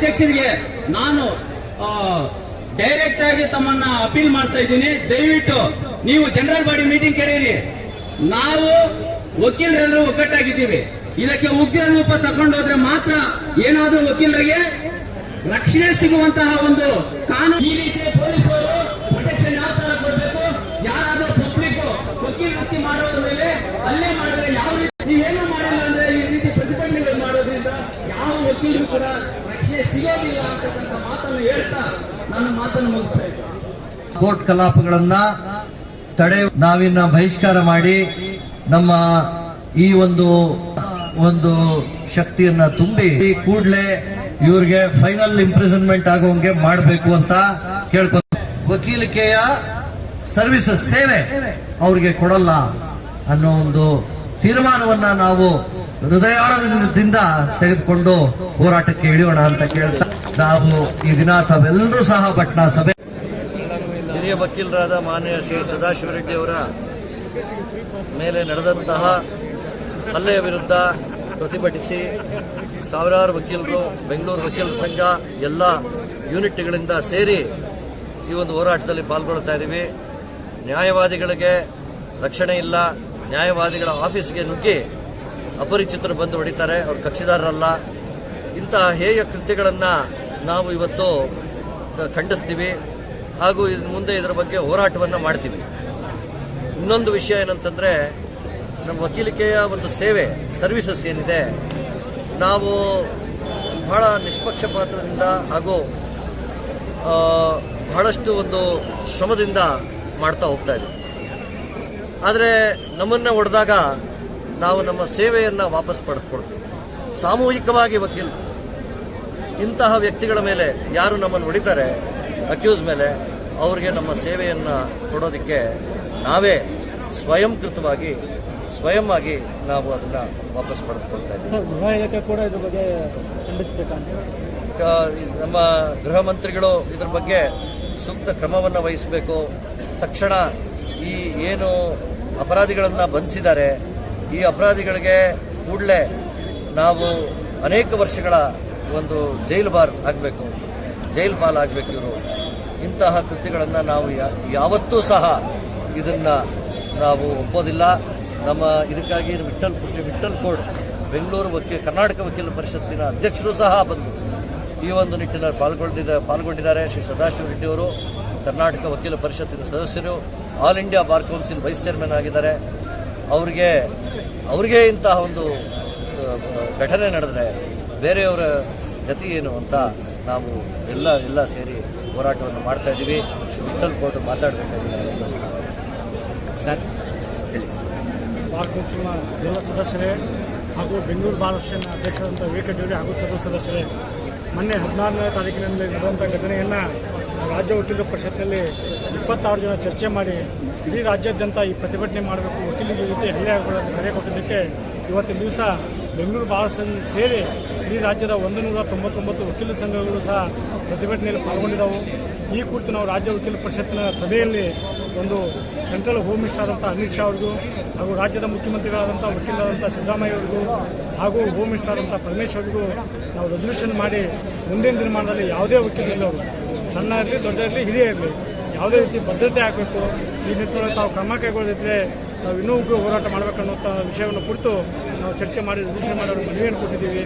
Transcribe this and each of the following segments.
ಅಧ್ಯಕ್ಷರಿಗೆ ನಾನು ಡೈರೆಕ್ಟ್ ಆಗಿ ತಮ್ಮನ್ನ ಅಪೀಲ್ ಮಾಡ್ತಾ ಇದ್ದೀನಿ. ದಯವಿಟ್ಟು ನೀವು ಜನರಲ್ ಬಾಡಿ ಮೀಟಿಂಗ್ ಕರೀರಿ. ನಾವು ವಕೀಲರೆಲ್ಲರೂ ಒಗ್ಗಟ್ಟಾಗಿದ್ದೀವಿ. ಇದಕ್ಕೆ ಉಗ್ರ ರೂಪ ತಗೊಂಡು ಮಾತ್ರ ಏನಾದರೂ ವಕೀಲರಿಗೆ ರಕ್ಷಣೆ ಸಿಗುವಂತಹ ಒಂದು ಕಾನೂನು ಈ ರೀತಿ ಪೊಲೀಸರು ಪ್ರೊಟೆಕ್ಷನ್ ಯಾವ ತರ ಕೊಡಬೇಕು ಯಾರಾದ್ರೂ ಪಬ್ಲಿಕ್ ವಕೀಲ ವೃತ್ತಿ ಮಾಡೋದ್ರ ಮೇಲೆ ಅಲ್ಲೇ ಮಾಡಿದ್ರೆ ಯಾವ ರೀತಿ ನೀವೇನು ಮಾಡಿಲ್ಲ ಅಂದ್ರೆ ಈ ರೀತಿ ಪ್ರತಿಭಟನೆಗಳು ಮಾಡೋದ್ರಿಂದ ಯಾವ ವಕೀಲರು ಕೂಡ ರಕ್ಷಣೆ ಸಿಗೋದಿಲ್ಲ ಅಂತಕ್ಕಂಥ ಮಾತನ್ನು ಹೇಳ್ತಾ ನನ್ನ ಮಾತನ್ನು ಮುಗಿಸ್ತಾ ಇದ್ದೀನಿ ಕೋರ್ಟ್ ಕಲಾಪಗಳನ್ನ ತಡೆ ನಾವಿನ್ನ ಬಹಿಷ್ಕಾರ ಮಾಡಿ ನಮ್ಮ ಈ ಒಂದು ಒಂದು ಶಕ್ತಿಯನ್ನ ತುಂಬಿ ಕೂಡಲೇ ಇವ್ರಿಗೆ ಫೈನಲ್ ಇಂಪ್ರಿಸನ್ಮೆಂಟ್ ಆಗೋಂಗೆ ಮಾಡಬೇಕು ಅಂತ ಕೇಳ್ಕೊ ವಕೀಲಿಕೆಯ ಸರ್ವಿಸಸ್ ಸೇವೆ ಅವ್ರಿಗೆ ಕೊಡಲ್ಲ ಅನ್ನೋ ಒಂದು ತೀರ್ಮಾನವನ್ನ ನಾವು ಹೃದಯಾಳದಿಂದ ತೆಗೆದುಕೊಂಡು ಹೋರಾಟಕ್ಕೆ ಇಳಿಯೋಣ ಅಂತ ಕೇಳ್ತಾ ನಾವು ಈ ದಿನ ತಾವೆಲ್ಲರೂ ಸಹ ಪಟ್ನಾ ಸಭೆ ಹಿರಿಯ ವಕೀಲರಾದ ಮಾನ್ಯ ಶ್ರೀ ಸದಾಶಿವ ರೆಡ್ಡಿ ಅವರ ಮೇಲೆ ನಡೆದಂತಹ ಹಲ್ಲೆಯ ವಿರುದ್ಧ ಪ್ರತಿಭಟಿಸಿ ಸಾವಿರಾರು ವಕೀಲರು, ಬೆಂಗಳೂರು ವಕೀಲರ ಸಂಘ, ಎಲ್ಲ ಯೂನಿಟ್ಗಳಿಂದ ಸೇರಿ ಈ ಒಂದು ಹೋರಾಟದಲ್ಲಿ ಪಾಲ್ಗೊಳ್ತಾ ಇದ್ದೀವಿ. ನ್ಯಾಯವಾದಿಗಳಿಗೆ ರಕ್ಷಣೆ ಇಲ್ಲ. ನ್ಯಾಯವಾದಿಗಳ ಆಫೀಸ್ಗೆ ನುಗ್ಗಿ ಅಪರಿಚಿತರು ಬಂದು ಹೊಡಿತಾರೆ. ಅವರು ಕಕ್ಷಿದಾರರಲ್ಲ. ಇಂತಹ ಹೇಯ ಕೃತ್ಯಗಳನ್ನು ನಾವು ಇವತ್ತು ಖಂಡಿಸ್ತೀವಿ. ಹಾಗೂ ಇದ್ರ ಮುಂದೆ ಇದರ ಬಗ್ಗೆ ಹೋರಾಟವನ್ನು ಮಾಡ್ತೀವಿ. ಇನ್ನೊಂದು ವಿಷಯ ಏನಂತಂದರೆ, ನಮ್ಮ ವಕೀಲಿಕೆಯ ಒಂದು ಸೇವೆ, ಸರ್ವಿಸಸ್ ಏನಿದೆ, ನಾವು ಬಹಳ ನಿಷ್ಪಕ್ಷಪಾತದಿಂದ ಹಾಗೂ ಬಹಳಷ್ಟು ಒಂದು ಶ್ರಮದಿಂದ ಮಾಡ್ತಾ ಹೋಗ್ತಾ ಇದ್ದೀವಿ. ಆದರೆ ನಮ್ಮನ್ನು ಹೊಡೆದಾಗ ನಾವು ನಮ್ಮ ಸೇವೆಯನ್ನು ವಾಪಸ್ ಪಡೆದುಕೊಡ್ತೀವಿ ಸಾಮೂಹಿಕವಾಗಿ ವಕೀಲರು ಇಂತಹ ವ್ಯಕ್ತಿಗಳ ಮೇಲೆ ಯಾರು ನಮ್ಮನ್ನು ಹೊಡಿತಾರೆ, ಅಕ್ಯೂಸ್ ಮೇಲೆ ಅವ್ರಿಗೆ ನಮ್ಮ ಸೇವೆಯನ್ನು ಕೊಡೋದಕ್ಕೆ ನಾವೇ ಸ್ವಯಂಕೃತವಾಗಿ ಸ್ವಯಂ ಆಗಿ ನಾವು ಅದನ್ನು ವಾಪಸ್ ಪಡೆದುಕೊಳ್ತಾ ಇದ್ದೀವಿ. ನಮ್ಮ ಗೃಹ ಮಂತ್ರಿಗಳು ಇದ್ರ ಬಗ್ಗೆ ಸೂಕ್ತ ಕ್ರಮವನ್ನು ವಹಿಸಬೇಕು. ತಕ್ಷಣ ಈ ಏನು ಅಪರಾಧಿಗಳನ್ನು ಬಂಧಿಸಿದ್ದಾರೆ ಈ ಅಪರಾಧಿಗಳಿಗೆ ಕೂಡಲೇ ನಾವು ಅನೇಕ ವರ್ಷಗಳ ಒಂದು ಜೈಲು ಬಾರ್ ಆಗಬೇಕು. ಜೈಲು ಪಾಲ್ ಆಗಬೇಕು ಇವರು. ಇಂತಹ ಕೃತಿಗಳನ್ನು ನಾವು ಯಾವತ್ತೂ ಸಹ ಇದನ್ನು ನಾವು ಒಪ್ಪೋದಿಲ್ಲ. ನಮ್ಮ ಇದಕ್ಕಾಗಿ ವಿಠಲ್ ಕೃಷಿ ವಿಠಲ್ ಕೋಡ್, ಬೆಂಗಳೂರು ವಕೀಲ ಕರ್ನಾಟಕ ವಕೀಲ ಪರಿಷತ್ತಿನ ಅಧ್ಯಕ್ಷರು ಸಹ ಬಂದು ಈ ಒಂದು ನಿಟ್ಟಿನಲ್ಲಿ ಪಾಲ್ಗೊಂಡಿದ್ದ ಪಾಲ್ಗೊಂಡಿದ್ದಾರೆ. ಶ್ರೀ ಸದಾಶಿವ ರೆಡ್ಡಿಯವರು ಕರ್ನಾಟಕ ವಕೀಲ ಪರಿಷತ್ತಿನ ಸದಸ್ಯರು, all India bar council vice chairman ಆಗಿದ್ದಾರೆ. ಅವರಿಗೆ, ಅವ್ರಿಗೆ ಇಂತಹ ಒಂದು ಘಟನೆ ನಡೆದರೆ ಬೇರೆಯವರ ಗತಿ ಏನು ಅಂತ ನಾವು ಎಲ್ಲ ಎಲ್ಲ ಸೇರಿ ಹೋರಾಟವನ್ನು ಮಾಡ್ತಾ ಇದ್ದೀವಿ. ವಿಠಲ್ ಕೋರ್ಟ್ ಮಾತಾಡಬೇಕಾಗಿದೆ. ಸರ್ ತಿಳಿಸಿ ಎಲ್ಲ ಸದಸ್ಯರೇ ಹಾಗೂ ಬೆಂಗಳೂರು ಅಸೋಸಿಯೇಷನ್ ಅಧ್ಯಕ್ಷರಾದಂಥ ವೇಕಡ್ಯೂರಿ ಹಾಗೂ ಸರ್ವ ಸದಸ್ಯರೇ ಮೊನ್ನೆ ಹದಿನಾರನೇ ತಾರೀಕಿನಲ್ಲಿ ನಡೆದಂಥ ಘಟನೆಯನ್ನು ರಾಜ್ಯ ವಕೀಲರ ಪರಿಷತ್ನಲ್ಲಿ ಇಪ್ಪತ್ತಾರು ಜನ ಚರ್ಚೆ ಮಾಡಿ ಇಡೀ ರಾಜ್ಯಾದ್ಯಂತ ಈ ಪ್ರತಿಭಟನೆ ಮಾಡಬೇಕು ವಕೀಲರಿಗೆ ಜೊತೆ ರೀತಿ ಹಲ್ಲೆ ಆಗಬಾರ್ದು ಕರೆ ಕೊಟ್ಟಿದ್ದಕ್ಕೆ ಇವತ್ತಿನ ದಿವಸ ಬೆಂಗಳೂರು ಅಸೋಸಿಯೇಷನ್ ಸೇರಿ ಇಡೀ ರಾಜ್ಯದ ಒಂದು ನೂರ ತೊಂಬತ್ತೊಂಬತ್ತು ವಕೀಲ ಸಂಘಗಳು ಸಹ ಪ್ರತಿಭಟನೆಯಲ್ಲಿ ಪಾಲ್ಗೊಂಡಿದ್ದವು. ಈ ಕುರಿತು ನಾವು ರಾಜ್ಯ ವಕೀಲ ಪರಿಷತ್ತಿನ ಸಭೆಯಲ್ಲಿ ಒಂದು ಸೆಂಟ್ರಲ್ ಹೋಮ್ ಮಿನಿಸ್ಟರ್ ಆದಂಥ ಅಮಿತ್ ಶಾ ಅವ್ರಿಗೂ ಹಾಗೂ ರಾಜ್ಯದ ಮುಖ್ಯಮಂತ್ರಿಗಳಾದಂಥ ವಕೀಲರಾದಂಥ ಸಿದ್ದರಾಮಯ್ಯ ಅವರಿಗೂ ಹಾಗೂ ಹೋಮ್ ಮಿನಿಸ್ಟರ್ ಆದಂಥ ಪರಮೇಶ್ ಅವ್ರಿಗೂ ನಾವು ರೆಸಲ್ಯೂಷನ್ ಮಾಡಿ ಮುಂದಿನ ದಿನಮಾನದಲ್ಲಿ ಯಾವುದೇ ವಕೀಲ ಇಲ್ಲವರು ಸಣ್ಣ ಇರಲಿ, ದೊಡ್ಡ ಇರಲಿ, ಹಿರಿಯ ಇರಲಿ, ಯಾವುದೇ ರೀತಿ ಭದ್ರತೆ ಆಗಬೇಕು. ಈ ನಿಟ್ಟಿನೊಳಗೆ ತಾವು ಕ್ರಮ ಕೈಗೊಳ್ಳದಿದ್ದರೆ ನಾವು ಇನ್ನೂ ಉಗ್ರ ಹೋರಾಟ ಮಾಡಬೇಕನ್ನುವಂಥ ವಿಷಯವನ್ನು ಕುರಿತು ನಾವು ಚರ್ಚೆ ಮಾಡಿ ರೆಸಲ್ಯೂಷನ್ ಮಾಡಿ ಅವ್ರಿಗೆ ಮನವಿಯನ್ನು ಕೊಟ್ಟಿದ್ದೀವಿ.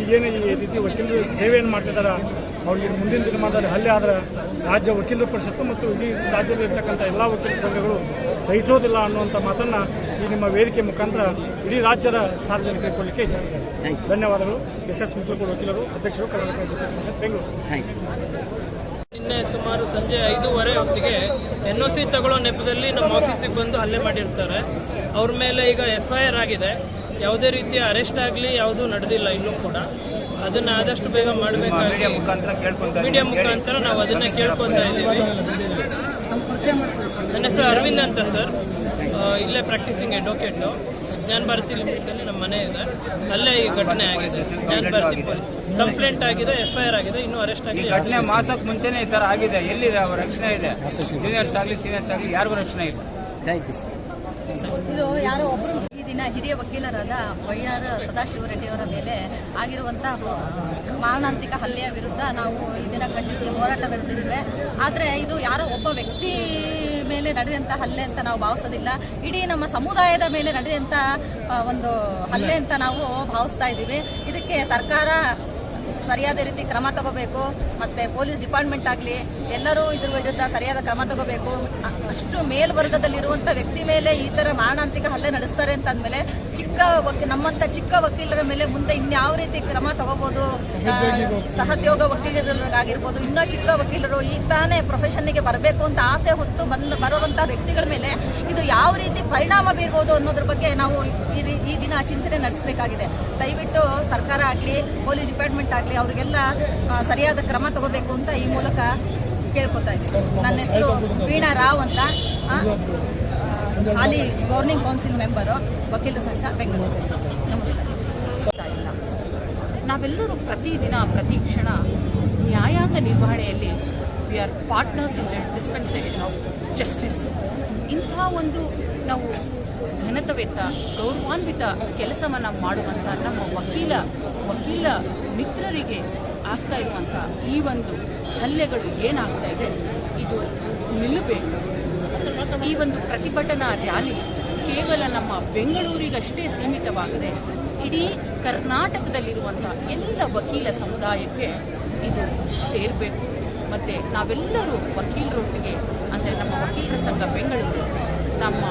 ಈಗೇನು ಈ ರೀತಿ ವಕೀಲರು ಸೇವೆಯನ್ನು ಮಾಡ್ತಿದ್ದಾರೆ ಅವ್ರಿಗೆ ಮುಂದಿನ ದಿನಮಾನದಲ್ಲಿ ಹಲ್ಲೆ ಆದರೆ ರಾಜ್ಯ ವಕೀಲರ ಪರಿಷತ್ತು ಮತ್ತು ಇಡೀ ರಾಜ್ಯದಲ್ಲಿರ್ತಕ್ಕಂಥ ಎಲ್ಲ ವಕೀಲ ಸಂಘಗಳು ಸಹಿಸೋದಿಲ್ಲ ಅನ್ನುವಂಥ ಮಾತನ್ನು ಈ ನಿಮ್ಮ ವೇದಿಕೆ ಮುಖಾಂತರ ಇಡೀ ರಾಜ್ಯದ ಸಾರ್ವಜನಿಕರಿಗೆ ಕೊಡಲಿಕ್ಕೆ ಇಚ್ಛೆ ಧನ್ಯವಾದಗಳು. ಎಸ್ ಎಸ್ ಮಿತ್ರಕೂಡ ವಕೀಲರು ಅಧ್ಯಕ್ಷರು ಕರ್ನಾಟಕ ವಕೀಲರ ಪರಿಷತ್ ಬೆಂಗಳೂರು. ಥ್ಯಾಂಕ್ ಯು ನಿನ್ನೆ ಸುಮಾರು ಸಂಜೆ ಐದೂವರೆ ಹೊತ್ತಿಗೆ ಎನ್ ಒ ಸಿ ತಗೊಳ್ಳೋ ನೆಪದಲ್ಲಿ ನಮ್ಮ ಆಫೀಸಿಗೆ ಬಂದು ಹಲ್ಲೆ ಮಾಡಿರ್ತಾರೆ. ಅವ್ರ ಮೇಲೆ ಈಗ ಎಫ್ ಐ ಆರ್ ಆಗಿದೆ. ಯಾವುದೇ ರೀತಿಯ ಅರೆಸ್ಟ್ ಆಗಲಿ ಯಾವುದೂ ನಡೆದಿಲ್ಲ ಇನ್ನೂ ಕೂಡ. ಅದನ್ನ ಆದಷ್ಟು ಬೇಗ ಮಾಡಬೇಕಾಗಿ ಮೀಡಿಯಾ ಮುಖಾಂತರ ನಾವು ಅದನ್ನ ಕೇಳ್ಕೊತಾ ಇದ್ದೀವಿ. ನನ್ನ ಹೆಸರು ಅರವಿಂದ್ ಅಂತ ಸರ್. ಇಲ್ಲೇ ಪ್ರಾಕ್ಟೀಸಿಂಗ್ ಅಡ್ವೊಕೇಟು ಜ್ಞಾನ ಭಾರತಿ ಲಿಮಿಟ್ಸಲ್ಲಿ ನಮ್ಮ ಮನೆ ಇದೆ. ಅಲ್ಲೇ ಈ ಘಟನೆ ಆಗಿದೆ. ಜ್ಞಾನ ಭಾರತಿ ಕಂಪ್ಲೇಂಟ್ ಆಗಿದೆ. ಎಫ್ಐಆರ್ ಐ ಆರ್ ಆಗಿದೆ ಇನ್ನೂ ಅರೆಸ್ಟ್ ಈ ಆಗಿದೆ ಘಟನೆ ಮಾಸಕ್ಕೆ ಮುಂಚೆನೆ ಈ ತರ ಆಗಿದೆ. ಎಲ್ಲಿದೆ ಅವ್ರ ರಕ್ಷಣೆ ಇದೆ? ಜೂನಿಯರ್ಸ್ ಆಗಲಿ ಸೀನಿಯರ್ಸ್ ಆಗಲಿ ಯಾರಿಗೂ ರಕ್ಷಣೆ ಇಲ್ಲ. ಥ್ಯಾಂಕ್ ಯು ಸರ್ ಇದು ಯಾರೋ ಒಬ್ಬರು ಈ ದಿನ ಹಿರಿಯ ವಕೀಲರಾದ ವೈಆರ್ ಸದಾಶಿವರೆಡ್ಡಿಯವರ ಮೇಲೆ ಆಗಿರುವಂತಹ ಮಾರಣಾಂತಿಕ ಹಲ್ಲೆಯ ವಿರುದ್ಧ ನಾವು ಈ ದಿನ ಖಂಡಿಸಿ ಹೋರಾಟ ನಡೆಸಿದ್ದೇವೆ ಆದರೆ ಇದು ಯಾರೋ ಒಬ್ಬ ನಡೆದಂಥ ಹಲ್ಲೆ ಅಂತ ನಾವು ಭಾವಿಸೋದಿಲ್ಲ. ಇಡೀ ನಮ್ಮ ಸಮುದಾಯದ ಮೇಲೆ ನಡೆದಂಥ ಒಂದು ಹಲ್ಲೆ ಅಂತ ನಾವು ಭಾವಿಸ್ತಾ ಇದ್ದೀವಿ. ಇದಕ್ಕೆ ಸರ್ಕಾರ ಸರಿಯಾದ ರೀತಿ ಕ್ರಮ ತಗೋಬೇಕು. ಮತ್ತೆ ಪೊಲೀಸ್ ಡಿಪಾರ್ಟ್ಮೆಂಟ್ ಆಗಲಿ ಎಲ್ಲರೂ ಇದ್ರ ವಿರುದ್ಧ ಸರಿಯಾದ ಕ್ರಮ ತಗೋಬೇಕು. ಅಷ್ಟು ಮೇಲ್ವರ್ಗದಲ್ಲಿರುವಂಥ ವ್ಯಕ್ತಿ ಮೇಲೆ ಈ ಥರ ಮಾರಣಾಂತಿಕ ಹಲ್ಲೆ ನಡೆಸ್ತಾರೆ ಅಂತ ಅಂದಮೇಲೆ ಚಿಕ್ಕ ವಕೀಲ ನಮ್ಮಂಥ ಚಿಕ್ಕ ವಕೀಲರ ಮೇಲೆ ಮುಂದೆ ಇನ್ಯಾವ ರೀತಿ ಕ್ರಮ ತಗೋಬೋದು ಸಹದ್ಯೋಗ ವಕೀಲರಾಗಿರ್ಬೋದು ಇನ್ನೂ ಚಿಕ್ಕ ವಕೀಲರು ಈ ತಾನೇ ಪ್ರೊಫೆಷನ್ಗೆ ಬರಬೇಕು ಅಂತ ಆಸೆ ಹೊತ್ತು ಬಂದು ಬರುವಂಥ ವ್ಯಕ್ತಿಗಳ ಮೇಲೆ ಇದು ಯಾವ ರೀತಿ ಪರಿಣಾಮ ಬೀರ್ಬೋದು ಅನ್ನೋದ್ರ ಬಗ್ಗೆ ನಾವು ಈ ದಿನ ಚಿಂತನೆ ನಡೆಸಬೇಕಾಗಿದೆ. ದಯವಿಟ್ಟು ಸರ್ಕಾರ ಆಗಲಿ, ಪೊಲೀಸ್ ಡಿಪಾರ್ಟ್ಮೆಂಟ್ ಆಗಲಿ, ಅವರಿಗೆಲ್ಲ ಸರಿಯಾದ ಕ್ರಮ ತಗೋಬೇಕು ಅಂತ ಈ ಮೂಲಕ ಕೇಳ್ಕೊತಾ ಇದ್ದೀನಿ. ನನ್ನ ಹೆಸರು ವೀಣಾ ರಾವ್ ಅಂತ. ಅಲ್ಲಿ ಹಾಲಿ ಗವರ್ನಿಂಗ್ ಕೌನ್ಸಿಲ್ ಮೆಂಬರು ವಕೀಲರ ಸಂಘ, ಬೆಂಗಳೂರು. ನಮಸ್ಕಾರ. ಇಲ್ಲ ನಾವೆಲ್ಲರೂ ಪ್ರತಿದಿನ, ಪ್ರತಿ ಕ್ಷಣ ನ್ಯಾಯಾಂಗ ನಿರ್ವಹಣೆಯಲ್ಲಿ we are partners in the dispensation of justice ಇಂಥ ಒಂದು ನಾವು ಘನತವೆತ್ತ, ಗೌರವಾನ್ವಿತ ಕೆಲಸವನ್ನು ಮಾಡುವಂಥ ನಮ್ಮ ವಕೀಲ ವಕೀಲ ಮಿತ್ರರಿಗೆ ಆಗ್ತಾ ಇರುವಂಥ ಈ ಒಂದು ಹಲ್ಲೆಗಳು ಏನಾಗ್ತಾ ಇದೆ, ಇದು ನಿಲ್ಲಬೇಕು. ಈ ಒಂದು ಪ್ರತಿಭಟನಾ ರ್ಯಾಲಿ ಕೇವಲ ನಮ್ಮ ಬೆಂಗಳೂರಿಗಷ್ಟೇ ಸೀಮಿತವಾಗದೆ ಇಡೀ ಕರ್ನಾಟಕದಲ್ಲಿರುವಂಥ ಎಲ್ಲ ವಕೀಲ ಸಮುದಾಯಕ್ಕೆ ಇದು ಸೇರಬೇಕು. ಮತ್ತು ನಾವೆಲ್ಲರೂ ವಕೀಲರೊಟ್ಟಿಗೆ, ಅಂದರೆ ನಮ್ಮ ವಕೀಲರ ಸಂಘ ಬೆಂಗಳೂರು, ನಮ್ಮ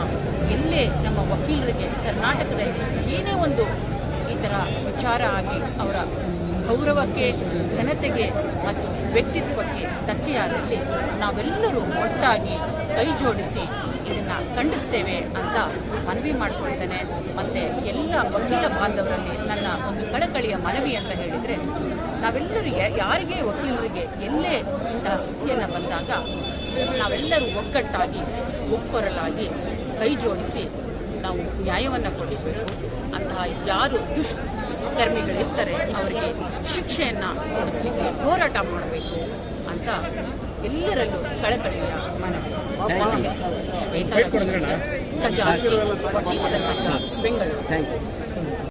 ಎಲ್ಲೇ ನಮ್ಮ ವಕೀಲರಿಗೆ ಕರ್ನಾಟಕದಲ್ಲಿ ಏನೇ ಒಂದು ಈ ಥರ ವಿಚಾರ ಆಗಿ ಅವರ ಗೌರವಕ್ಕೆ, ಘನತೆಗೆ ಮತ್ತು ವ್ಯಕ್ತಿತ್ವಕ್ಕೆ ಧಕ್ಕೆಯಾದಲ್ಲಿ ನಾವೆಲ್ಲರೂ ಒಟ್ಟಾಗಿ ಕೈ ಜೋಡಿಸಿ ಇದನ್ನು ಖಂಡಿಸ್ತೇವೆ ಅಂತ ಮನವಿ ಮಾಡಿಕೊಳ್ತೇನೆ. ಮತ್ತು ಎಲ್ಲ ವಕೀಲ ಬಾಂಧವರಲ್ಲಿ ನನ್ನ ಒಂದು ಕಳಕಳಿಯ ಮನವಿ ಅಂತ ಹೇಳಿದರೆ ನಾವೆಲ್ಲರಿಗೆ ಯಾರಿಗೆ ವಕೀಲರಿಗೆ ಎಲ್ಲೇ ಇಂತಹ ಸ್ಥಿತಿಯನ್ನು ಬಂದಾಗ ನಾವೆಲ್ಲರೂ ಒಗ್ಗಟ್ಟಾಗಿ, ಒಕ್ಕೊರಲಾಗಿ ಕೈ ಜೋಡಿಸಿ ನಾವು ನ್ಯಾಯವನ್ನು ಕೊಡಿಸಬೇಕು. ಅಂತಹ ಯಾರು ದುಷ್ಕರ್ಮಿಗಳಿರ್ತಾರೆ ಅವರಿಗೆ ಶಿಕ್ಷೆಯನ್ನು ಕೊಡಿಸಲಿಕ್ಕೆ ಹೋರಾಟ ಮಾಡಬೇಕು ಅಂತ ಎಲ್ಲರಲ್ಲೂ ಕಳಕಳಿಯ ಮನವಿ. ಶ್ವೇತಾ ವಕೀಲರ ಸಂಘ ಬೆಂಗಳೂರು.